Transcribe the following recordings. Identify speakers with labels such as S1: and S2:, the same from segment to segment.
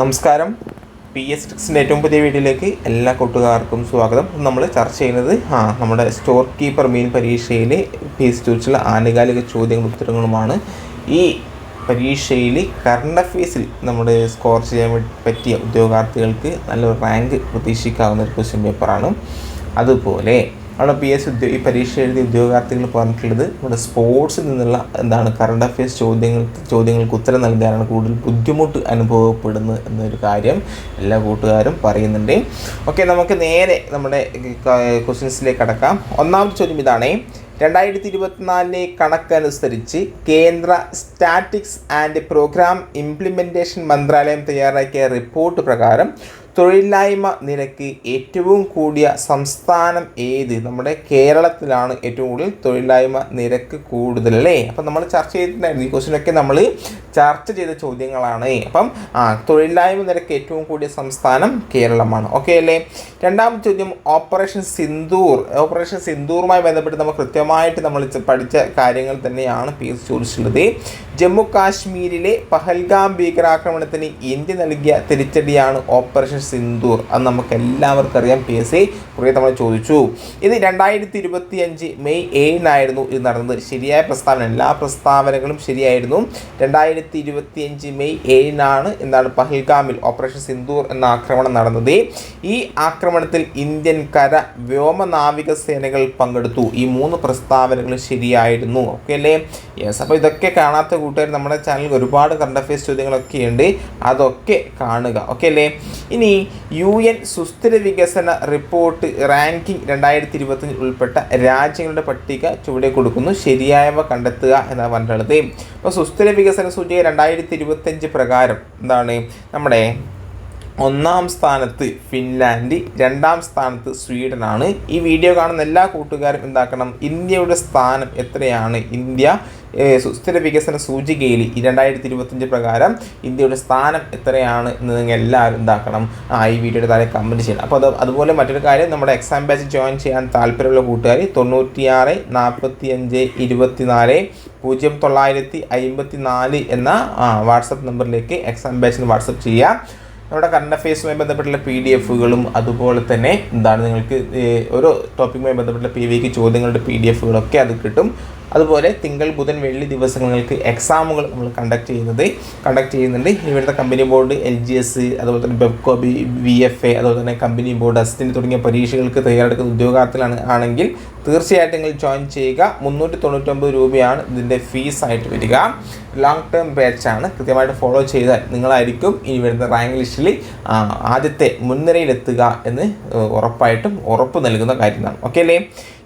S1: നമസ്കാരം. P S ടിക്സിന്റെ ഏറ്റവും പുതിയ വീഡിയോയിലേക്ക് എല്ലാ കൂട്ടുകാർക്കും സ്വാഗതം. നമ്മൾ ചർച്ച ചെയ്യുന്നത് ആ നമ്മുടെ സ്റ്റോർ കീപ്പർ മീൻ പരീക്ഷയിൽ പി എസ് ചോദിച്ചുള്ള ആനുകാലിക ചോദ്യങ്ങളും ഉത്തരങ്ങളുമാണ്. ഈ പരീക്ഷയിൽ കറണ്ട് അഫയേഴ്സിൽ നമ്മുടെ സ്കോർ ചെയ്യാൻ പറ്റിയ ഉദ്യോഗാർത്ഥികൾക്ക് നല്ലൊരു റാങ്ക് പ്രതീക്ഷിക്കാവുന്ന ഒരു ക്വസ്റ്റ്യൻ പേപ്പറാണ് അതുപോലെ അവിടെ പി എസ് ഉദ്യോഗ ഈ പരീക്ഷ എഴുതിയ ഉദ്യോഗാർത്ഥികൾ പറഞ്ഞിട്ടുള്ളത്. നമ്മുടെ സ്പോർട്സിൽ നിന്നുള്ള എന്താണ് കറണ്ട് അഫയേഴ്സ് ചോദ്യങ്ങൾ ചോദ്യങ്ങൾക്ക് ഉത്തരം നൽകാനാണ് കൂടുതൽ ബുദ്ധിമുട്ട് അനുഭവപ്പെടുന്നത് എന്നൊരു കാര്യം എല്ലാ കൂട്ടുകാരും പറയുന്നുണ്ട്. ഓക്കെ നമുക്ക് നേരെ നമ്മുടെ ക്വസ്റ്റ്യൻസിലേക്ക് കടക്കാം. ഒന്നാമത്തെ ചോദ്യം ഇതാണേ. രണ്ടായിരത്തി ഇരുപത്തിനാലിലെ കണക്കനുസരിച്ച് കേന്ദ്ര സ്റ്റാറ്റിക്സ് ആൻഡ് പ്രോഗ്രാം ഇംപ്ലിമെന്റേഷൻ മന്ത്രാലയം തയ്യാറാക്കിയ റിപ്പോർട്ട് പ്രകാരം തൊഴിലില്ലായ്മ നിരക്ക് ഏറ്റവും കൂടിയ സംസ്ഥാനം ഏത്? നമ്മുടെ കേരളത്തിലാണ് ഏറ്റവും കൂടുതൽ തൊഴിലില്ലായ്മ നിരക്ക് കൂടുതൽ അല്ലേ? അപ്പം നമ്മൾ ചർച്ച ചെയ്തിട്ടുണ്ടായിരുന്നു. ഈ ക്വസ്റ്റിനൊക്കെ നമ്മൾ ചർച്ച ചെയ്ത ചോദ്യങ്ങളാണ്. അപ്പം ആ തൊഴിലില്ലായ്മ നിരക്ക് ഏറ്റവും കൂടിയ സംസ്ഥാനം കേരളമാണ്. ഓക്കെ അല്ലേ? രണ്ടാമത്തെ ചോദ്യം ഓപ്പറേഷൻ സിന്ദൂർ. ഓപ്പറേഷൻ സിന്ദൂറുമായി ബന്ധപ്പെട്ട് നമ്മൾ കൃത്യമായിട്ട് നമ്മൾ പഠിച്ച കാര്യങ്ങൾ തന്നെയാണ് പി എസ് ചോദിച്ചിട്ടുള്ളത്. ജമ്മു കാശ്മീരിലെ പഹൽഗാം ഭീകരാക്രമണത്തിന് ഇന്ത്യ നൽകിയ തിരിച്ചടിയാണ് ഓപ്പറേഷൻ സിന്ദൂർ അത് നമുക്ക് എല്ലാവർക്കും അറിയാം. പി എസ് സി കുറേ തവണ ചോദിച്ചു. ഇത് രണ്ടായിരത്തി ഇരുപത്തി അഞ്ച് മെയ് ഏഴിനായിരുന്നു ഇത് നടന്നത്. ശരിയായ പ്രസ്താവന എല്ലാ പ്രസ്താവനകളും ശരിയായിരുന്നു. രണ്ടായിരത്തി ഇരുപത്തി അഞ്ച് മെയ് ഏഴിനാണ് എന്താണ് പഹൽഗാമിൽ ഓപ്പറേഷൻ സിന്ദൂർ എന്ന ആക്രമണം നടന്നത്. ഈ ആക്രമണത്തിൽ ഇന്ത്യൻ കര വ്യോമ നാവിക സേനകൾ പങ്കെടുത്തു. ഈ മൂന്ന് പ്രസ്താവനകൾ ശരിയായിരുന്നു. ഓക്കെ അല്ലേ? യെസ് അപ്പോൾ ഇതൊക്കെ കാണാത്ത കൂട്ടുകാർ നമ്മുടെ ചാനലിൽ ഒരുപാട് കറണ്ട് അഫയേഴ്സ് ചോദ്യങ്ങളൊക്കെ ഉണ്ട് അതൊക്കെ കാണുക. ഓക്കെ അല്ലേ? ഇനി യു എൻ സുസ്ഥിര വികസന റിപ്പോർട്ട് റാങ്കിംഗ് രണ്ടായിരത്തി ഇരുപത്തഞ്ചിൽ ഉൾപ്പെട്ട രാജ്യങ്ങളുടെ പട്ടിക ചുവടെ കൊടുക്കുന്നു. ശരിയായവ കണ്ടെത്തുക എന്നാണ് പറഞ്ഞിട്ടുള്ളത്. അപ്പോൾ സുസ്ഥിര വികസന സൂചിക രണ്ടായിരത്തി ഇരുപത്തഞ്ച് പ്രകാരം എന്താണ്? നമ്മുടെ ഒന്നാം സ്ഥാനത്ത് ഫിൻലാൻഡ് രണ്ടാം സ്ഥാനത്ത് സ്വീഡനാണ്. ഈ വീഡിയോ കാണുന്ന എല്ലാ കൂട്ടുകാരും എന്താക്കണം? ഇന്ത്യയുടെ സ്ഥാനം എത്രയാണ്? ഇന്ത്യ സുസ്ഥിര വികസന സൂചികയിൽ രണ്ടായിരത്തി ഇരുപത്തഞ്ച് പ്രകാരം ഇന്ത്യയുടെ സ്ഥാനം എത്രയാണ് എന്ന് നിങ്ങൾ എല്ലാവരും ഇതാക്കണം ആ ഈ വീഡിയോയുടെ താഴെ കമന്റ് ചെയ്യണം. അപ്പോൾ അത് അതുപോലെ മറ്റൊരു കാര്യം നമ്മുടെ എക്സാം ബാച്ച് ജോയിൻ ചെയ്യാൻ താല്പര്യമുള്ള കൂട്ടുകാർ തൊണ്ണൂറ്റിയാറ് നാൽപ്പത്തി അഞ്ച് ഇരുപത്തിനാല് പൂജ്യം തൊള്ളായിരത്തി അമ്പത്തി നാല് എന്ന വാട്സപ്പ് നമ്പറിലേക്ക് എക്സാം ബാച്ചിന് വാട്സപ്പ് ചെയ്യുക. നമ്മുടെ കറണ്ട് അഫയേഴ്സുമായി ബന്ധപ്പെട്ടുള്ള പി ഡി എഫുകളും അതുപോലെ തന്നെ എന്താണ് നിങ്ങൾക്ക് ഓരോ ടോപ്പിക്കുമായി ബന്ധപ്പെട്ടുള്ള പി വിക്ക് ചോദ്യങ്ങളുടെ പി ഡി എഫുകളൊക്കെ അത് കിട്ടും. അതുപോലെ തിങ്കൾ ബുധൻ വെള്ളി ദിവസങ്ങൾക്ക് എക്സാമുകൾ നമ്മൾ കണ്ടക്ട് ചെയ്യുന്നത് കണ്ടക്ട് ചെയ്യുന്നുണ്ട്. ഇവിടുത്തെ company board L G S അതുപോലെ തന്നെ ബെബ്കോ ബി വി എഫ് എ അതുപോലെ തന്നെ കമ്പനി ബോർഡ് അസിസ്റ്റന്റ് തുടങ്ങിയ പരീക്ഷകൾക്ക് തയ്യാറെടുക്കുന്ന ഉദ്യോഗാർത്ഥികളാണ് ആണെങ്കിൽ തീർച്ചയായിട്ടും നിങ്ങൾ ജോയിൻ ചെയ്യുക. മുന്നൂറ്റി തൊണ്ണൂറ്റൊമ്പത് രൂപയാണ് ഇതിന്റെ ഫീസായിട്ട് വരിക. ലോങ് ടേം ബാച്ചാണ് കൃത്യമായിട്ട് ഫോളോ ചെയ്താൽ നിങ്ങളായിരിക്കും ഇനി വരുന്ന റാങ്ക് ലിസ്റ്റിൽ ആദ്യത്തെ മുൻനിരയിലെത്തുക എന്ന് ഉറപ്പായിട്ടും ഉറപ്പ് നൽകുന്ന കാര്യമാണ് ഓക്കെ അല്ലേ?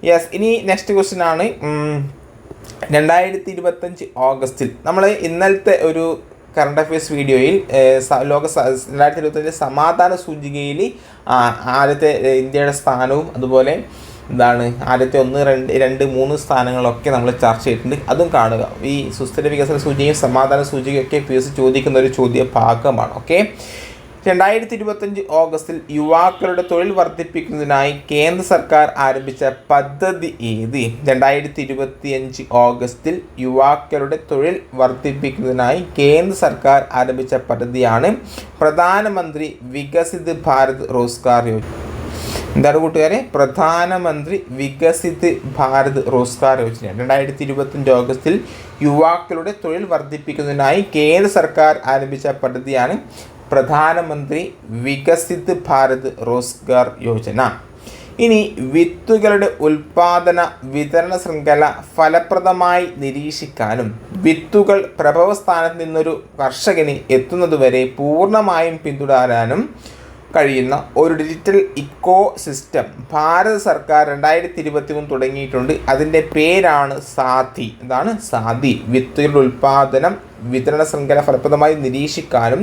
S1: യെസ് ഇനി നെക്സ്റ്റ് ക്വസ്റ്റ്യൻ ആണ്. രണ്ടായിരത്തി ഇരുപത്തഞ്ച് ഓഗസ്റ്റിൽ നമ്മൾ ഇന്നലത്തെ ഒരു കറണ്ട് അഫയേഴ്സ് വീഡിയോയിൽ ലോക രണ്ടായിരത്തി ഇരുപത്തഞ്ച് സമാധാന സൂചികയിൽ ആദ്യത്തെ ഇന്ത്യയുടെ സ്ഥാനവും അതുപോലെ എന്താണ് ആദ്യത്തെ ഒന്ന് രണ്ട് രണ്ട് മൂന്ന് സ്ഥാനങ്ങളൊക്കെ നമ്മൾ ചർച്ച ചെയ്തിട്ടുണ്ട്. അതും കാണുക. ഈ സുസ്ഥിര വികസന സൂചികയും സമാധാന സൂചികയൊക്കെ പി എസ് ചോദിക്കുന്ന ഒരു ചോദ്യ ഭാഗമാണ് ഓക്കെ? രണ്ടായിരത്തി ഇരുപത്തഞ്ച് ഓഗസ്റ്റിൽ യുവാക്കളുടെ തൊഴിൽ വർദ്ധിപ്പിക്കുന്നതിനായി കേന്ദ്ര സർക്കാർ ആരംഭിച്ച പദ്ധതി ഏത്? രണ്ടായിരത്തി ഇരുപത്തിയഞ്ച് ഓഗസ്റ്റിൽ യുവാക്കളുടെ തൊഴിൽ വർദ്ധിപ്പിക്കുന്നതിനായി കേന്ദ്ര സർക്കാർ ആരംഭിച്ച പദ്ധതിയാണ് പ്രധാനമന്ത്രി വികസിത് ഭാരത് റോസ്ഗാർ യോജന. എന്താണ് കൂട്ടുകാരെ? പ്രധാനമന്ത്രി വികസിത് ഭാരത് റോസ്ഗാർ യോജന രണ്ടായിരത്തി ഇരുപത്തഞ്ച് ഓഗസ്റ്റിൽ യുവാക്കളുടെ തൊഴിൽ വർദ്ധിപ്പിക്കുന്നതിനായി കേന്ദ്ര സർക്കാർ ആരംഭിച്ച പദ്ധതിയാണ് പ്രധാനമന്ത്രി വികസിത് ഭാരത് റോസ്ഗാർ യോജന. ഇനി വിത്തുകളുടെ ഉൽപാദന വിതരണ ശൃംഖല ഫലപ്രദമായി നിരീക്ഷിക്കാനും വിത്തുകൾ പ്രഭവസ്ഥാനത്ത് നിന്നൊരു കർഷകന് എത്തുന്നതുവരെ പൂർണമായും പിന്തുടരാനും കഴിയുന്ന ഒരു ഡിജിറ്റൽ ഇക്കോ സിസ്റ്റം ഭാരത സർക്കാർ രണ്ടായിരത്തി ഇരുപത്തി മൂന്ന് തുടങ്ങിയിട്ടുണ്ട്. അതിന്റെ പേരാണ് സാധി. എന്താണ് സാധി. വിത്തുകളുടെ ഉൽപാദനം വിതരണ ശൃംഖല ഫലപ്രദമായി നിരീക്ഷിക്കാനും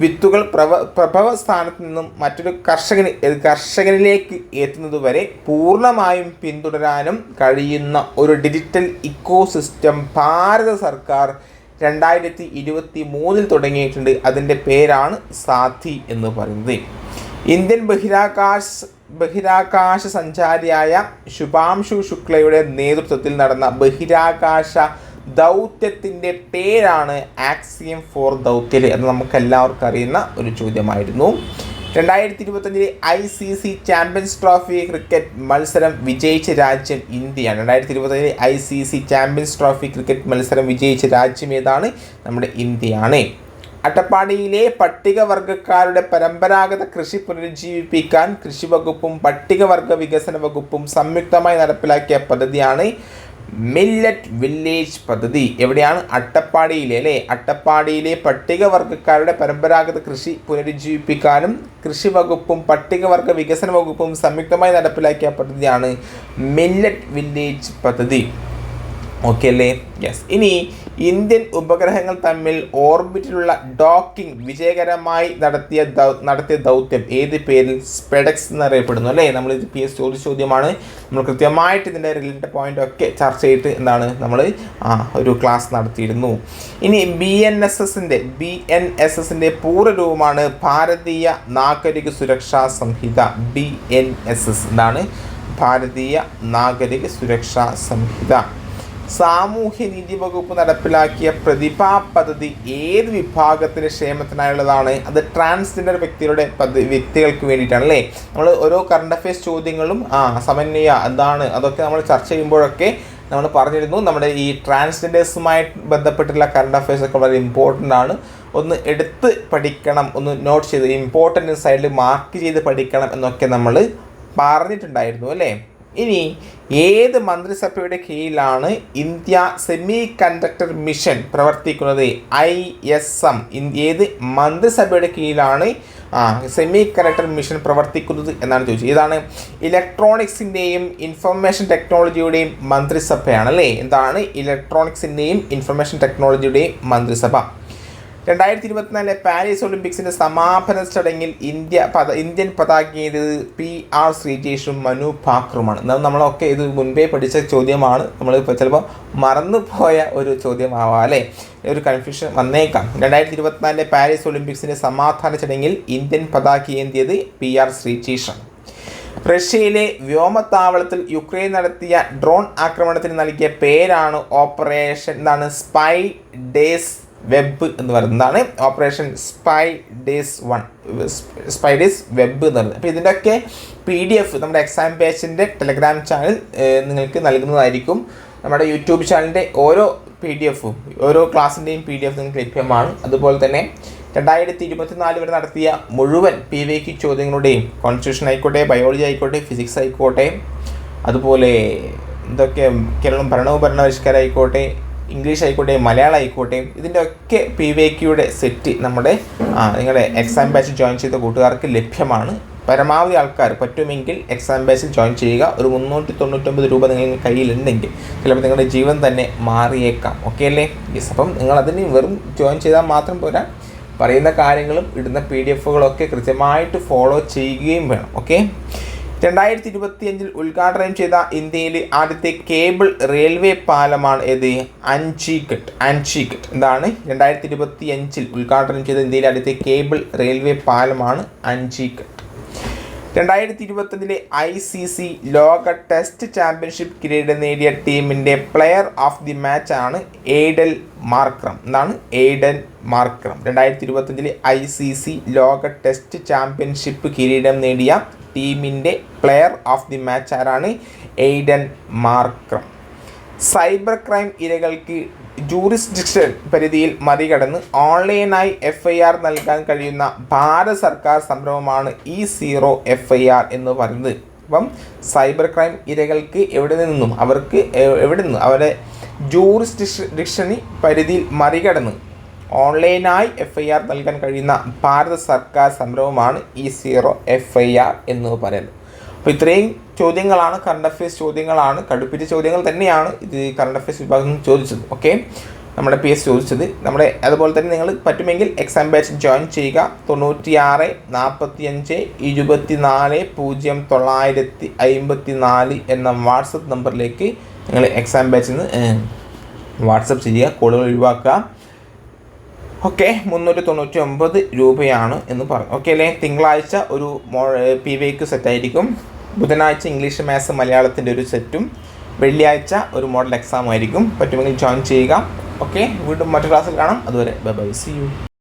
S1: വിത്തുകൾ പ്രഭ പ്രഭവ സ്ഥാനത്ത് നിന്നും മറ്റൊരു കർഷകന് കർഷകനിലേക്ക് എത്തുന്നതുവരെ പൂർണമായും പിന്തുടരാനും കഴിയുന്ന ഒരു ഡിജിറ്റൽ ഇക്കോസിസ്റ്റം ഭാരത സർക്കാർ രണ്ടായിരത്തി ഇരുപത്തി മൂന്നിൽ തുടങ്ങിയിട്ടുണ്ട്. അതിന്റെ പേരാണ് സാധി എന്ന് പറയുന്നത്. ഇന്ത്യൻ ബഹിരാകാശ ബഹിരാകാശ സഞ്ചാരിയായ ശുഭാംശു ശുക്ലയുടെ നേതൃത്വത്തിൽ നടന്ന ബഹിരാകാശ ദൗത്യത്തിന്റെ പേരാണ് ആക്സിയം ഫോർ ദൗത്യൽ എന്ന് നമുക്ക് എല്ലാവർക്കും അറിയുന്ന ഒരു ചോദ്യമായിരുന്നു. രണ്ടായിരത്തി ഇരുപത്തഞ്ചിലെ I C C champions trophy cricket മത്സരം വിജയിച്ച രാജ്യം ഇന്ത്യയാണ്. രണ്ടായിരത്തി ഇരുപത്തഞ്ചിലെ I C C champions trophy cricket മത്സരം വിജയിച്ച രാജ്യം ഏതാണ്? നമ്മുടെ ഇന്ത്യയാണ്. അട്ടപ്പാടിയിലെ പട്ടികവർഗക്കാരുടെ പരമ്പരാഗത കൃഷി പുനരുജ്ജീവിപ്പിക്കാൻ കൃഷി വകുപ്പും പട്ടികവർഗ വികസന വകുപ്പും സംയുക്തമായി നടപ്പിലാക്കിയ പദ്ധതിയാണ് മില്ലറ്റ് വില്ലേജ് പദ്ധതി. എവിടെയാണ്? അട്ടപ്പാടിയിലെ അല്ലേ? അട്ടപ്പാടിയിലെ പട്ടികവർഗക്കാരുടെ പരമ്പരാഗത കൃഷി പുനരുജ്ജീവിപ്പിക്കാനും കൃഷി വകുപ്പും പട്ടികവർഗ വികസന വകുപ്പും സംയുക്തമായി നടപ്പിലാക്കിയ പദ്ധതിയാണ് മില്ലറ്റ് വില്ലേജ് പദ്ധതി. ഓക്കെ അല്ലേ? യെസ് ഇനി ഇന്ത്യൻ ഉപഗ്രഹങ്ങൾ തമ്മിൽ ഓർബിറ്റിലുള്ള ഡോക്കിംഗ് വിജയകരമായി നടത്തിയ നടത്തിയ ദൗത്യം ഏത് പേരിൽ? സ്പെഡക്സ് എന്നറിയപ്പെടുന്നു അല്ലേ? നമ്മൾ ഇത് പി എസ് ചോദ്യ ചോദ്യമാണ്. നമ്മൾ കൃത്യമായിട്ട് ഇതിന്റെ റിലേറ്റഡ് പോയിന്റ് ഒക്കെ ചർച്ച ചെയ്തിട്ട് എന്താണ് നമ്മൾ ആ ഒരു ക്ലാസ് നടത്തിയിരുന്നു. ഇനി ബി എൻ എസ് എസിന്റെ ബി എൻ എസ് എസിന്റെ പൂർവരൂപമാണ് Bharatiya Nagarik Suraksha Sanhita B N S S എന്താണ്? ഭാരതീയ നാഗരിക സുരക്ഷാ സംഹിത. സാമൂഹ്യനീതി വകുപ്പ് നടപ്പിലാക്കിയ പ്രതിഭാ പദ്ധതി ഏത് വിഭാഗത്തിന്റെ ക്ഷേമത്തിനായുള്ളതാണ്? അത് ട്രാൻസ്ജെൻഡർ വ്യക്തികളുടെ വ്യക്തികൾക്ക് വേണ്ടിയിട്ടാണ് അല്ലേ നമ്മൾ ഓരോ കറണ്ട് അഫയേഴ്സ് ചോദ്യങ്ങളും ആ സമന്വയ എന്താണ് അതൊക്കെ നമ്മൾ ചർച്ച ചെയ്യുമ്പോഴൊക്കെ നമ്മൾ പറഞ്ഞിരുന്നു. നമ്മുടെ ഈ ട്രാൻസ്ജെൻഡേഴ്സുമായി ബന്ധപ്പെട്ടുള്ള കറണ്ട് അഫയേഴ്സ് ഒക്കെ വളരെ ഇമ്പോർട്ടന്റ് ആണ്. ഒന്ന് എടുത്ത് പഠിക്കണം ഒന്ന് നോട്ട് ചെയ്ത് ഇമ്പോർട്ടന്റ് സൈഡിൽ മാർക്ക് ചെയ്ത് പഠിക്കണം എന്നൊക്കെ നമ്മൾ പറഞ്ഞിട്ടുണ്ടായിരുന്നു അല്ലേ? ഇനി ഏത് മന്ത്രിസഭയുടെ കീഴിലാണ് ഇന്ത്യ സെമി കണ്ടക്ടർ മിഷൻ പ്രവർത്തിക്കുന്നത്? I S M. ഏത് മന്ത്രിസഭയുടെ കീഴിലാണ് ആ സെമി കണ്ടക്ടർ മിഷൻ പ്രവർത്തിക്കുന്നത് എന്നാണ് ചോദിച്ചത്. ഇതാണ് ഇലക്ട്രോണിക്സിന്റെയും ഇൻഫർമേഷൻ ടെക്നോളജിയുടെയും മന്ത്രിസഭയാണ് അല്ലേ? എന്താണ് ഇലക്ട്രോണിക്സിന്റെയും ഇൻഫർമേഷൻ ടെക്നോളജിയുടെയും മന്ത്രിസഭ. രണ്ടായിരത്തി ഇരുപത്തിനാലിലെ പാരീസ് ഒളിമ്പിക്സിന്റെ സമാപന ചടങ്ങിൽ ഇന്ത്യ പത ഇന്ത്യൻ പതാക ചെയ്തത് പി ആർ ശ്രീജേഷും മനു ഭാക്കറുമാണ് എന്നാൽ നമ്മളൊക്കെ ഇത് മുൻപേ പഠിച്ച ചോദ്യമാണ്. നമ്മൾ ഇപ്പോൾ ചിലപ്പോൾ മറന്നുപോയ ഒരു ചോദ്യമാവാം അല്ലേ? ഒരു കൺഫ്യൂഷൻ വന്നേക്കാം. രണ്ടായിരത്തി ഇരുപത്തിനാലിലെ പാരീസ് ഒളിമ്പിക്സിന്റെ സമാധാന ചടങ്ങിൽ ഇന്ത്യൻ പതാക ഏന്തിയത് പി ആർ ശ്രീജേഷാണ്. റഷ്യയിലെ വ്യോമത്താവളത്തിൽ യുക്രൈൻ നടത്തിയ ഡ്രോൺ ആക്രമണത്തിന് നൽകിയ പേരാണ് ഓപ്പറേഷൻ എന്താണ്? സ്പൈ ഡേസ് വെബ് എന്ന് പറയുന്നതാണ് operation spider's one spider's web എന്ന് പറയുന്നത്. അപ്പോൾ ഇതിന്റെയൊക്കെ പി ഡി എഫ് നമ്മുടെ എക്സാം പേജിന്റെ ടെലഗ്രാം ചാനൽ നിങ്ങൾക്ക് നൽകുന്നതായിരിക്കും. നമ്മുടെ യൂട്യൂബ് ചാനലിന്റെ ഓരോ പി ഡി എഫും ഓരോ ക്ലാസ്സിന്റെയും പി ഡി എഫ് നിങ്ങൾക്ക് ലഭ്യമാണ്. അതുപോലെ തന്നെ രണ്ടായിരത്തി ഇരുപത്തിനാല് വരെ നടത്തിയ മുഴുവൻ പി വി ക്യു ചോദ്യങ്ങളുടെയും കോൺസ്റ്റിറ്റ്യൂഷൻ ആയിക്കോട്ടെ ബയോളജി ആയിക്കോട്ടെ ഫിസിക്സ് ആയിക്കോട്ടെ അതുപോലെ എന്തൊക്കെ കേരളം ഭരണവും ഭരണപരിഷ്കാരം ആയിക്കോട്ടെ ഇംഗ്ലീഷ് ആയിക്കോട്ടെ മലയാളം ആയിക്കോട്ടെ ഇതിന്റെ ഒക്കെ പി വി ക്യൂയുടെ സെറ്റ് നമ്മുടെ നിങ്ങളുടെ എക്സാം ബാച്ച് ജോയിൻ ചെയ്ത കൂട്ടുകാർക്ക് ലഭ്യമാണ്. പരമാവധി ആൾക്കാർ പറ്റുമെങ്കിൽ എക്സാം ബാച്ചിൽ ജോയിൻ ചെയ്യുക. ഒരു മുന്നൂറ്റി തൊണ്ണൂറ്റൊമ്പത് രൂപ നിങ്ങളുടെ കയ്യിലുണ്ടെങ്കിൽ ചിലപ്പോൾ നിങ്ങളുടെ ജീവൻ തന്നെ മാറിയേക്കാം. ഓക്കെ അല്ലേ? യെസ് അപ്പം നിങ്ങൾ അതിന് വെറും ജോയിൻ ചെയ്താൽ മാത്രം പോരാ. പറയുന്ന കാര്യങ്ങളും ഇടുന്ന പി ഡി എഫുകളൊക്കെ കൃത്യമായിട്ട് ഫോളോ ചെയ്യുകയും വേണം. ഓക്കെ രണ്ടായിരത്തി ഇരുപത്തിയഞ്ചിൽ ഉദ്ഘാടനം ചെയ്ത ഇന്ത്യയിലെ ആദ്യത്തെ കേബിൾ റെയിൽവേ പാലമാണ് ഏത്? അഞ്ചിഘട്ട് അഞ്ചിഘട്ട് എന്താണ്? രണ്ടായിരത്തി ഇരുപത്തി അഞ്ചിൽ ഉദ്ഘാടനം ചെയ്ത ഇന്ത്യയിലെ ആദ്യത്തെ കേബിൾ റെയിൽവേ പാലമാണ് അഞ്ചിഘട്ട് രണ്ടായിരത്തി ഇരുപത്തിയഞ്ചിലെ ഐ സി സി ലോക ടെസ്റ്റ് ചാമ്പ്യൻഷിപ്പ് കിരീടം നേടിയ ടീമിന്റെ പ്ലെയർ ഓഫ് ദി മാച്ച് ആണ് എയ്ഡൽ മാർക്രം. എന്താണ്? Aiden Markram. രണ്ടായിരത്തി ഇരുപത്തഞ്ചിലെ ഐ സി സി ലോക ടെസ്റ്റ് ചാമ്പ്യൻഷിപ്പ് കിരീടം നേടിയ ടീമിന്റെ പ്ലെയർ ഓഫ് ദി മാച്ച് ആരാണ്? Aiden Markram. സൈബർ ക്രൈം ഇരകൾക്ക് ജൂറിസ്ഡിക്ഷൻ പരിധിയിൽ മറികടന്ന് ഓൺലൈനായി എഫ് ഐ ആർ നൽകാൻ കഴിയുന്ന ഭാരത സർക്കാർ സംരംഭമാണ് E zero F I R എന്ന് പറയുന്നത്. അപ്പം സൈബർ ക്രൈം ഇരകൾക്ക് എവിടെ നിന്നും? അവർക്ക് എവിടെ നിന്നും? അവരെ ജൂറിസ്ഡിക്ഷനി പരിധിയിൽ മറികടന്ന് ഓൺലൈനായി എഫ് ഐ ആർ നൽകാൻ കഴിയുന്ന ഭാരത സർക്കാർ സംരംഭമാണ് E zero F I R എന്ന് പറയുന്നത്. അപ്പോൾ ഇത്രയും ചോദ്യങ്ങളാണ് കറണ്ട് അഫയേഴ്സ് ചോദ്യങ്ങളാണ് കടുപ്പിച്ച ചോദ്യങ്ങൾ തന്നെയാണ് ഇത് കറണ്ട് അഫയേഴ്സ് വിഭാഗം ചോദിച്ചത്. ഓക്കെ നമ്മുടെ പി എസ് ചോദിച്ചത്. നമ്മുടെ അതുപോലെ തന്നെ നിങ്ങൾ പറ്റുമെങ്കിൽ എക്സാം ബാച്ച് ജോയിൻ ചെയ്യുക. തൊണ്ണൂറ്റി ആറ് നാൽപ്പത്തി അഞ്ച് ഇരുപത്തി നാല് പൂജ്യം തൊള്ളായിരത്തി അമ്പത്തി നാല് എന്ന വാട്സപ്പ് നമ്പറിലേക്ക് നിങ്ങൾ എക്സാം ബാച്ചിൽ നിന്ന് വാട്സപ്പ് ചെയ്യുക. കോളുകൾ ഒഴിവാക്കുക. ഓക്കെ മുന്നൂറ്റി തൊണ്ണൂറ്റി ഒമ്പത് രൂപയാണ് എന്ന് പറഞ്ഞു. ഓക്കെ അല്ലേ? തിങ്കളാഴ്ച ഒരു പി വിക്ക് സെറ്റായിരിക്കും. ബുധനാഴ്ച ഇംഗ്ലീഷ് മാത്സ് മലയാളത്തിന്റെ ഒരു സെറ്റും വെള്ളിയാഴ്ച ഒരു മോഡൽ എക്സാം ആയിരിക്കും പറ്റുമെങ്കിൽ ജോയിൻ ചെയ്യുക. ഓക്കെ വീണ്ടും മറ്റു ക്ലാസ്സിൽ കാണാം. അതുവരെ ബൈ ബൈ സി യു